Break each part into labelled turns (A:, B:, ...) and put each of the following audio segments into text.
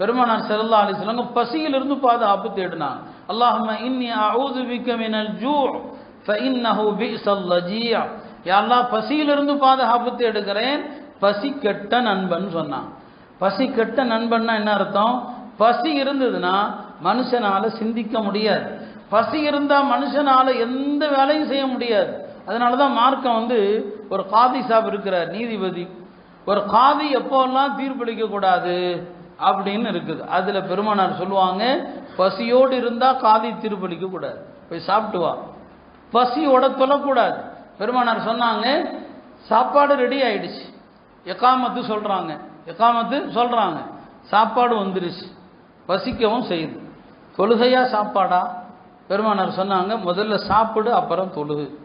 A: பெருமானார் ஸல்லல்லாஹு பசியில் இருந்து பசியிலிருந்து பாதுகாப்பு தேடினாங்க அல்லாஹும்ம இன்னி அவுது பிக்க மினல் ஜூ ஃபஇன்னஹு பிஸல் லஜீ யாரெல்லாம் பசியிலிருந்து பாதுகாப்பு தேடுகிறேன். பசி கெட்ட நண்பன் சொன்னான். பசி கெட்ட நண்பன்னா என்ன அர்த்தம்? பசி இருந்ததுன்னா மனுஷனால் சிந்திக்க முடியாது. பசி இருந்தால் மனுஷனால் எந்த வேலையும் செய்ய முடியாது. அதனால தான் மார்க்கம் வந்து ஒரு காதி சாப் இருக்கிறார் நீதிபதி. ஒரு காதி எப்போல்லாம் தீர்ப்பளிக்கக்கூடாது? அப்படின்னு இருக்குது. அதுல பெருமானார் சொல்லுவாங்க பசியோடு இருந்தா காதி திருப்பளிக்க கூடாது. போய் சாப்பிட்டு வா. பசியோட தொழக்கூடாது. பெருமானார் சொன்னாங்க சாப்பாடு ரெடி ஆயிடுச்சு. எக்காமத்து சொல்றாங்க. எக்காமத்து சொல்றாங்க. சாப்பாடு வந்துருச்சு. பசிக்கவும் செய்யுது. தொழுகையா சாப்பாடா? பெருமானார் சொன்னாங்க முதல்ல சாப்பிடு அப்புறம் தொழுகு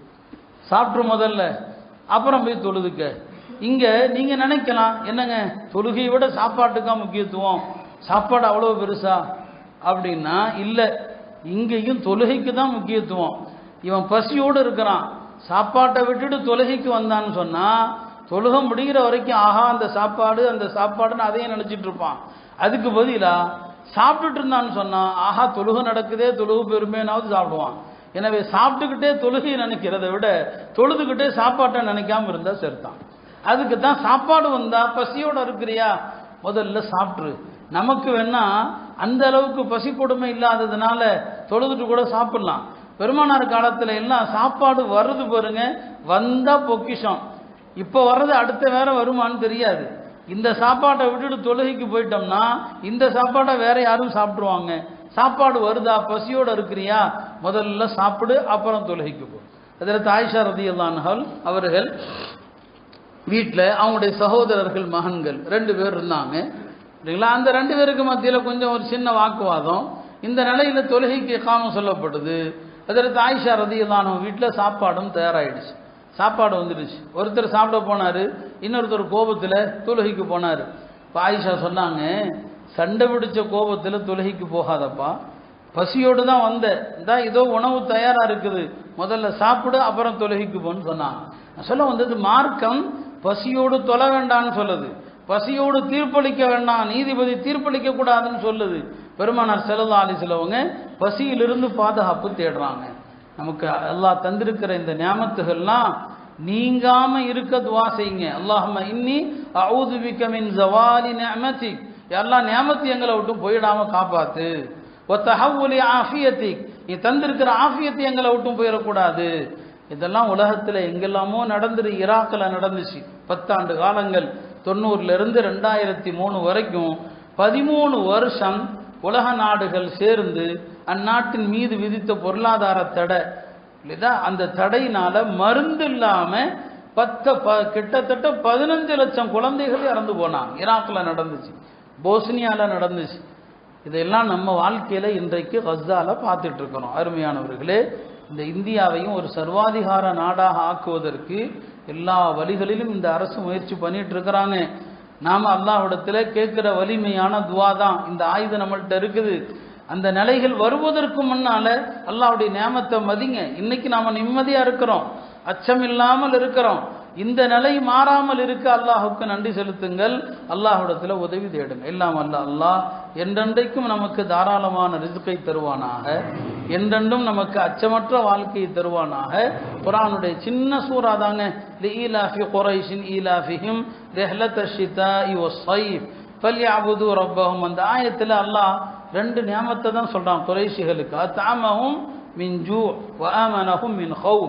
A: சாப்பிட்ரு முதல்ல அப்புறம் போய் தொழுதுக்க. இங்க நீங்க நினைக்கலாம் என்னங்க தொழுகையை விட சாப்பாட்டுக்கா முக்கியத்துவம். சாப்பாடு அவ்வளோ பெருசா? அப்படின்னா இல்லை. இங்கேயும் தொழுகைக்கு தான் முக்கியத்துவம். இவன் பசியோடு இருக்கிறான். சாப்பாட்டை விட்டுட்டு தொழுகைக்கு வந்தான்னு சொன்னா தொழுக முடிகிற வரைக்கும் ஆஹா அந்த சாப்பாடு அந்த சாப்பாடுன்னு அதையும் நினைச்சிட்டு இருப்பான். அதுக்கு பதிலா சாப்பிட்டுட்டு இருந்தான்னு சொன்னா ஆஹா தொழுகை நடக்குதே தொழுகு பெருமைனாவது சாப்பிடுவான். எனவே சாப்பிட்டுக்கிட்டே தொழுகையை நினைக்கிறதை விட தொழுதுகிட்டே சாப்பாட்டை நினைக்காம இருந்தா சரிதான் அதுக்கு தான் சாப்பாடு வந்தா பசியோட இருக்கிறியா? முதல்ல சாப்பிட்ரு. நமக்கு வேணா அந்த அளவுக்கு பசி கொடுமை இல்லாததுனால தொழுதுட்டு கூட சாப்பிடலாம். பெருமானார் காலத்துல எல்லாம் சாப்பாடு வர்றது பாருங்க வந்தா பொக்கிஷம். இப்போ வர்றது அடுத்த வேற வருமான்னு தெரியாது. இந்த சாப்பாட்டை விட்டுட்டு தொழுகைக்கு போயிட்டோம்னா இந்த சாப்பாட்டை வேற யாரும் சாப்பிட்ருவாங்க சாப்பாடு வருதா பசியோட இருக்கிறியா? முதல்ல சாப்பிடு அப்புறம் தொழுகைக்கு போ. அதில் தாய்ஷா ரதியல்லான்கள் அவர்கள் வீட்டில் அவங்களுடைய சகோதரர்கள் மகன்கள் ரெண்டு பேர் இருந்தாங்க. இல்லைங்களா அந்த ரெண்டு பேருக்கு மத்தியில் கொஞ்சம் ஒரு சின்ன வாக்குவாதம். இந்த நிலையில் தொழுகைக்கு காமம் சொல்லப்படுது. அதில் ஆயிஷா ரதியல்லானவங்க வீட்டில் சாப்பாடும் தயாராகிடுச்சு சாப்பாடு வந்துடுச்சு. ஒருத்தர் சாப்பிட போனார் இன்னொருத்தர் கோபத்தில் தொழுகைக்கு போனார். இப்போ ஆயிஷா சொன்னாங்க சண்டை பிடிச்ச கோபத்தில் தொழுகைக்கு போகாதப்பா. பசியோடு தான் வந்த. இந்தா ஏதோ உணவு தயாராக இருக்குது. முதல்ல சாப்பிடு அப்புறம் தொழுகைக்கு போன்னு சொன்னாங்க. சொல்ல வந்தது மார்க்கம் பசியோடு தொல வேண்டான்னு சொல்லுது. பசியோடு தீர்ப்பளிக்க வேண்டாம் நீதிபதி தீர்ப்பளிக்க கூடாதுன்னு சொல்லுது. பெருமானார் செல்லல்லா அலிசிலவங்க பசியிலிருந்து பாதுகாப்பு தேடுறாங்க. நமக்கு அல்லாஹ் தந்திருக்கிற இந்த ஞாபகத்துகள்லாம் நீங்காம இருக்க துவா செய்யுங்க. அல்லாஹம்ம இன்னி அவுது மின் ஜவாலி நியமதி எல்லா நியமத்து எங்களை விட்டு போயிடாம காப்பாத்து. ஒத்தஹவுலி ஆஃபியத்திக். நீ தந்திருக்கிற ஆஃபியத்தை எங்களை விட்டும் போயிடக்கூடாது. இதெல்லாம் உலகத்தில் எங்கெல்லாமோ நடந்துரு ஈராக்கில் நடந்துச்சு. பத்தாண்டு காலங்கள் தொண்ணூறுலேருந்து ரெண்டாயிரத்தி மூணு வரைக்கும் பதிமூணு வருஷம் உலக நாடுகள் சேர்ந்து அந்நாட்டின் மீது விதித்த பொருளாதார தடை. இல்லைதா அந்த தடையினால மருந்து இல்லாமல் பத்த ப கிட்டத்தட்ட பதினஞ்சு லட்சம் குழந்தைகள் இறந்து போனாங்க. ஈராக்கில் நடந்துச்சு போஸ்னியால நடந்துச்சு. இதெல்லாம் நம்ம வாழ்க்கையில் இன்றைக்கு கஸ்தாவில் பார்த்துட்டு இருக்கிறோம். அருமையானவர்களே இந்த இந்தியாவையும் ஒரு சர்வாதிகார நாடாக ஆக்குவதற்கு எல்லா வழிகளிலும் இந்த அரசு முயற்சி பண்ணிட்டு இருக்கிறாங்க நாம அல்லாஹ்விடத்துல கேட்கிற வலிமையான துவா தான் இந்த ஆயுதம் நம்மள்கிட்ட இருக்குது. அந்த நிலைகள் வருவதற்கு முன்னால அல்லாவுடைய நியமத்தை மதிங்க. இன்னைக்கு நாம நிம்மதியா இருக்கிறோம். அச்சம் இல்லாமல் இருக்கிறோம். இந்த நிலை மாறாமல் இருக்க அல்லாஹுக்கு நன்றி செலுத்துங்கள். அல்லாஹுடத்தில் உதவி தேடுங்க. எல்லாம் அல்ல அல்லாஹ் என்றென்றைக்கும் நமக்கு தாராளமான ரிசுக்கை தருவானாக. என்றென்றும் நமக்கு அச்சமற்ற வாழ்க்கையை தருவானாக. குரானுடைய சின்ன சூறா தாங்க. ஈலாஃபி குரைஷின் ஈலாஃபிஹிம் ரெஹ்லத் அஷிதா இவோ சைஃப் ஃபல்யாபுது ரப்பஹும். அந்த ஆயத்தில் அல்லாஹ் ரெண்டு நியமத்தை தான் சொல்கிறான் குறைஷிகளுக்கு அத்தாமஹும் மின் ஜூ வஆமனஹும் மின் ஹவு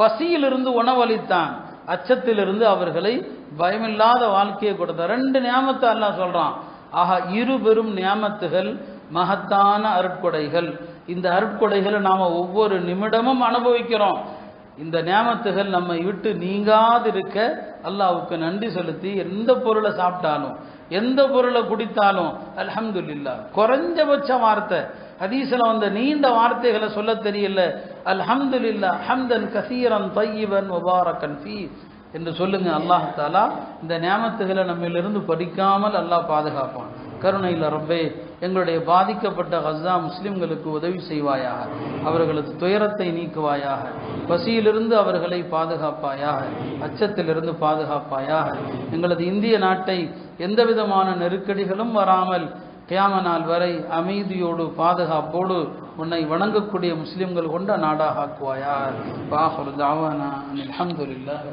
A: பசியிலிருந்து உணவளித்தான். அச்சத்திலிருந்து அவர்களை பயமில்லாத வாழ்க்கையை கொடுத்த ரெண்டு நியாமத்தை அல்லாஹ் சொல்றான். ஆக இரு பெரும் நியாமத்துகள் மகத்தான அருட்கொடைகள். இந்த அருட்கொடைகளை நாம ஒவ்வொரு நிமிடமும் அனுபவிக்கிறோம். இந்த நியாமத்துகள் நம்மை விட்டு நீங்காதிருக்க அல்லாவுக்கு நன்றி செலுத்தி எந்த பொருளை சாப்பிட்டாலும் எந்த பொருளை குடித்தாலும் அலமதுல்லா குறைஞ்சபட்ச வார்த்தை. ஹதீஸில் வந்த நீண்ட வார்த்தைகளை சொல்ல தெரியல. அல்ஹம்துலில்லா ஹம்தன் கசீரன் தையிபன் முபாரக்கன் ஃபீ. என்று சொல்லுங்க அல்லாஹ் தாலா இந்த நியமத்துகளை நம்மிலிருந்து படிக்காமல் அல்லாஹ் பாதுகாப்பான். கருணையில் ரப்பே எங்களுடைய பாதிக்கப்பட்ட ஹஸ்ஸா முஸ்லிம்களுக்கு உதவி செய்வாயாக அவர்களது துயரத்தை நீக்குவாயாக பசியிலிருந்து அவர்களை பாதுகாப்பாயாக அச்சத்திலிருந்து பாதுகாப்பாயாக எங்களது இந்திய நாட்டை எந்த விதமான நெருக்கடிகளும் வராமல் கியாம நாள் வரை அமைதியோடு பாதுகாப்போடு உன்னை வணங்கக்கூடிய முஸ்லிம்கள் கொண்ட நாடாக ஆக்குவாயா? பாஹர் தாவானா அல்ஹம்துலில்லாஹி